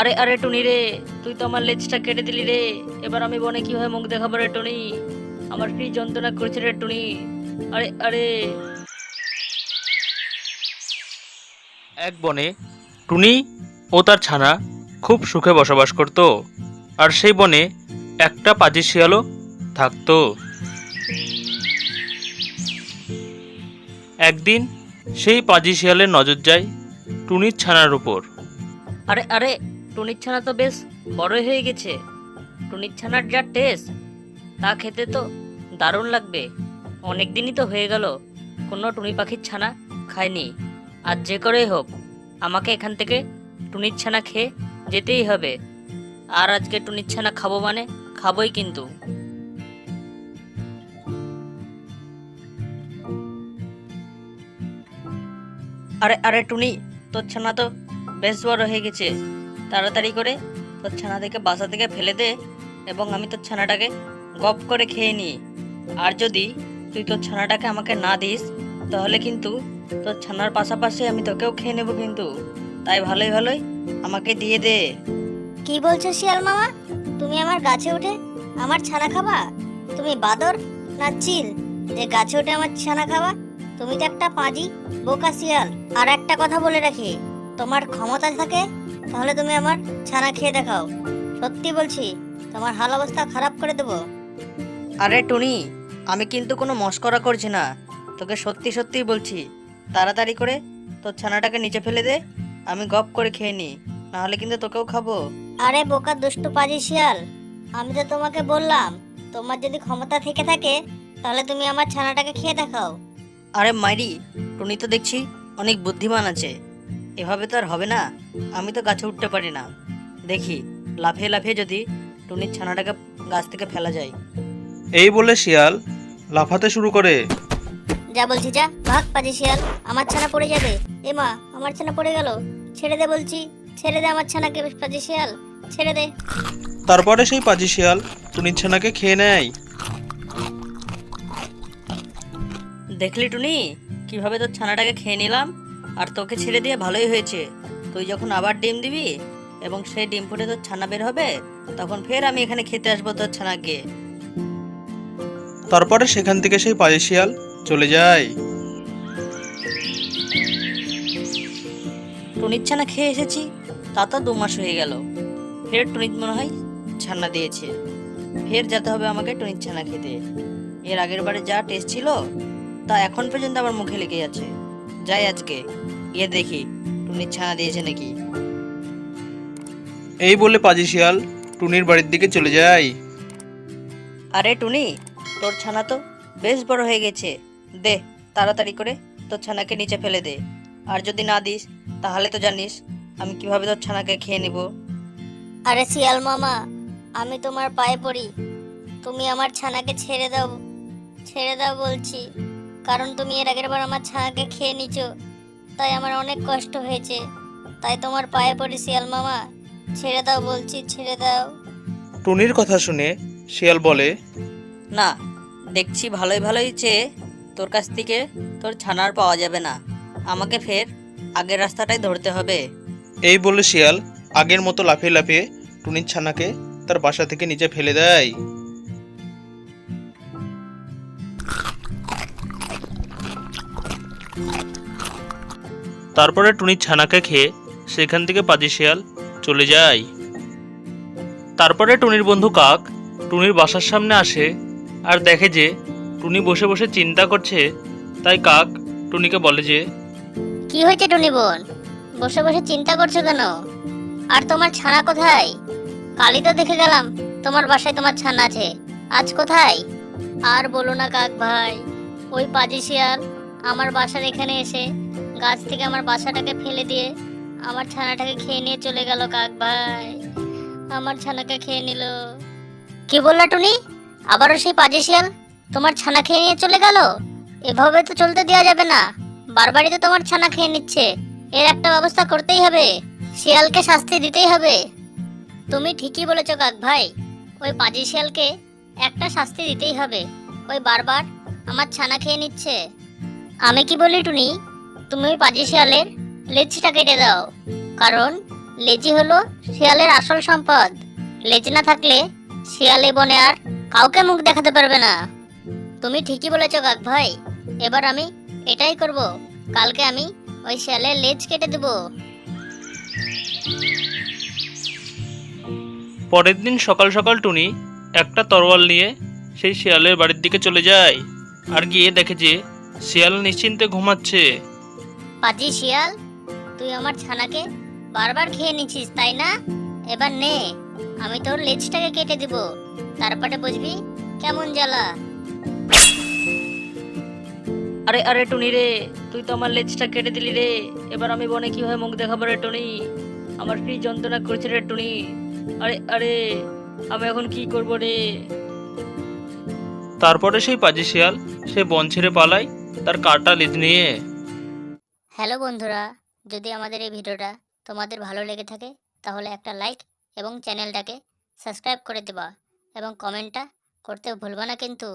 আরে আরে টুনি রে তুই তো আমার লেজটা কেটে দিলি রে। এবার আমি বনে কীভাবে মুখ দেখাবো রে টুনি? আমার কি যন্ত্রণা করছে রে টুনি? আরে আরে। এক বনে টুনি ও তার ছানা খুব সুখে বসবাস করত আর সেই বনে একটা পাজি শিয়ালও থাকতো। একদিন সেই পাজি শিয়ালের নজর যায় টুনির ছানার উপর। আরে আরে টুনির ছানা তো বেশ বড়ই হয়ে গেছে। টুনির ছানার যা টেস্ট তা খেতে তো দারুণ লাগবে। অনেক দিনই তো হয়ে গেল, কোনো টুনি পাখির ছানা খায়নি। আর যে করেই হোক, আমাকে এখান থেকে টুনির ছানা খেয়ে যেতেই হবে। আর আজকে টুনির ছানা খাব মানে খাবোই কিন্তু। আরে আরে টুনি, তোর ছানা তো বেশ বড় হয়ে গেছে। তাড়াতাড়ি করে তোর ছানাটাকে বাসা থেকে ফেলে দে এবং আমি তোর ছানাটাকে গপ করে খেয়ে নিই। আর যদি তুই তোর ছানাটাকে আমাকে না দিস, তাহলে কিন্তু তোর ছানার পাশাপাশি আমি তোকেও খেয়ে নেব কিন্তু। তাই ভালোই ভালোই আমাকে দিয়ে দে। কি বলছো শিয়াল মামা? তুমি আমার গাছে উঠে আমার ছানা খাবা? তুমি বাদর না চিল? যে গাছে উঠে আমার ছানা খাবা? তুমি তো একটা পাঁজি, বোকা শিয়াল। আর একটা কথা বলে রাখি, তোমার ক্ষমতা থাকে তাহলে তুমি আমার ছানা খেয়ে দেখাও। সত্যি বলছি তোমার হাল অবস্থা খারাপ করে দেবো। আরে টুনি আমি কিন্তু কোনো মস্করা করছি না। তোকে সত্যি সত্যিই বলছি তাড়াতাড়ি করে তোর ছানাটাকে নিচে ফেলে দে আমি গপ করে খেয়ে নিই নাহলে কিন্তু তোকেও খাব। আরে বোকা দুষ্টু পাজি শিয়াল আমি তো তোমাকে বললাম তোমার যদি ক্ষমতা থেকে থাকে তাহলে তুমি আমার ছানাটাকে খেয়ে দেখাও। আরে মাইরি টুনি তো দেখছি অনেক বুদ্ধিমান আছে। এভাবে তো আর হবে না। আমি তো গাছে উঠতে পারি না। দেখি লাফিয়ে লাফিয়ে যদি টুনির ছানাটাকে গাছ থেকে ফেলা যায়। এই বলে শিয়াল লাফাতে শুরু করে। যা বলছি যা। ভাগ পাজি শিয়াল আমার ছানা পড়ে যাবে। এ মা আমার ছানা পড়ে গেল। ছেড়ে দে বলছি ছেড়ে দে আমার ছানাকে পাজি শিয়াল ছেড়ে দে। তারপরে সেই পাজি শিয়াল টুনির ছানাকে খেয়ে নেয়। দেখলি টুনি কীভাবে তোর ছানাটাকে খেয়ে নিলাম? আর তোকে ছেড়ে দিয়ে ভালোই হয়েছে। তুই যখন আবার ডিম দিবি এবং সেই ডিম ফুটে তোর ছানা বের হবে তখন ফের আমি এখানে খেতে আসব তোর ছানাকে। তারপরে সেখান থেকে সেই পাজি শিয়াল চলে যায়। টুনির ছানা খেয়ে এসেছি তা তো দু মাস হয়ে গেল। ফের টুনির মনে হয় ছানা দিয়েছে। ফের যেতে হবে আমাকে টুনির ছানা খেতে। এর আগের বারে যা টেস্ট ছিল তা এখন পর্যন্ত আমার মুখে লেগে আছে। যাই আজকে। গিয়ে দেখি টুনির ছানা দিয়েছে নাকি? এই বলে পাজি শিয়াল টুনির বাড়ির দিকে চলে যায়। আরে টুনি তোর ছানা তো বেশ বড় হয়ে গেছে। দে তাড়াতাড়ি করে তোর ছানাকে নিচে ফেলে দে। আর যদি না দিস তাহলে তো জানিস আমি কীভাবে তোর ছানাকে খেয়ে নেব। আরে শিয়াল মামা আমি তোমার পায়ে পড়ি। তুমি আমার ছানাকে ছেড়ে দাও। ছেড়ে দাও বলছি। কারণ তুমি এর আগের বার আমার ছানাকে খেয়ে নিছো তাই আমার অনেক কষ্ট হয়েছে। তাই তোমার পায়ে পড়ে শিয়াল মামা। ছেড়ে দাও বলছি ছেড়ে দাও। টুনির কথা শুনে শিয়াল বলে না দেখছি ভালোই ভালোই চেয়ে তোর কাছ থেকে তোর ছানার পাওয়া যাবে না। আমাকে ফের আগের রাস্তাটাই ধরতে হবে। এই বলে শিয়াল আগের মতো লাফিয়ে লাফিয়ে টুনির ছানাকে তার বাসা থেকে নিচে ফেলে দেয়। তারপরে টুনির ছানাকে খেয়ে সেখান থেকে পাজি শিয়াল চলে যায়। তারপরে টুনির বন্ধু কাক টুনির বাসার সামনে আসে আর দেখে যে টুনি বসে বসে চিন্তা করছে। তাই কাক টুনিকে বলে যে, কি হয়েছে টুনি বোন? বসে বসে চিন্তা করছ কেন? আর তোমার ছানা কোথায়? কালই তো দেখে গেলাম তোমার বাসায় তোমার ছানা আছে। আজ কোথায়? আর বলো না কাক ভাই, ওই পাজি শিয়াল আমার বাসার এখানে এসে গাছ থেকে আমার বাসাটাকে ফেলে দিয়ে আমার ছানাটাকে খেয়ে নিয়ে চলে গেল কাক ভাই। আমার ছানাকে খেয়ে নিল। কি বললা টুনি? আবারও সেই পাজি শিয়াল তোমার ছানা খেয়ে নিয়ে চলে গেল? এভাবে তো চলতে দেওয়া যাবে না। বারবারই তো তোমার ছানা খেয়ে নিচ্ছে। এর একটা ব্যবস্থা করতেই হবে। শিয়ালকে শাস্তি দিতেই হবে। তুমি ঠিকই বলেছ কাক ভাই। ওই পাজি শিয়ালকে একটা শাস্তি দিতেই হবে। ওই বারবার আমার ছানা খেয়ে নিচ্ছে। আমি কি বলি টুনি? তুমি ওই পাজি শিয়ালের লেজটা কেটে দাও। কারণ লেজই হলো শিয়ালের আসল সম্পদ। লেজ না থাকলে শিয়ালে বনে আর কাউকে মুখ দেখাতে পারবে না। তুমি ঠিকই বলেছ কাক ভাই। এবার আমি এটাই করব। কালকে আমি ওই শিয়ালের লেজ কেটে দেবো। পরের দিন সকাল সকাল টুনি একটা তরোয়াল নিয়ে সেই শিয়ালের বাড়ির দিকে চলে যায়। আর গিয়ে দেখে যে শিয়াল নিশ্চিন্তে ঘুমাচ্ছে। পাজি শিয়াল তুই আমার ছানাকে বারবার খেয়ে নিছিস তাই না? এবার নে আমি তোর লেজটাকে কেটে দিব। তারপরে বুঝবি কেমন জ্বালা? আরে আরে টুনি রে তুই তো আমার লেজটা কেটে দিলি রে। এবার আমি বনে কীভাবে মুখ দেখাবো রে টুনি? আমার কি যন্ত্রণা করছে রে টুনি? আরে আরে আমি এখন কি করব রে? তারপরে সেই পাজি শিয়াল সে বন ছেড়ে পালায় তার কাটা লেজ নিয়ে। হ্যালো বন্ধুরা, যদি আমাদের এই ভিডিওটা তোমাদের ভালো লেগে থাকে, তাহলে একটা লাইক এবং চ্যানেলটাকে সাবস্ক্রাইব করে দেবা এবং কমেন্টটা করতে ভুলবা না কিন্তু।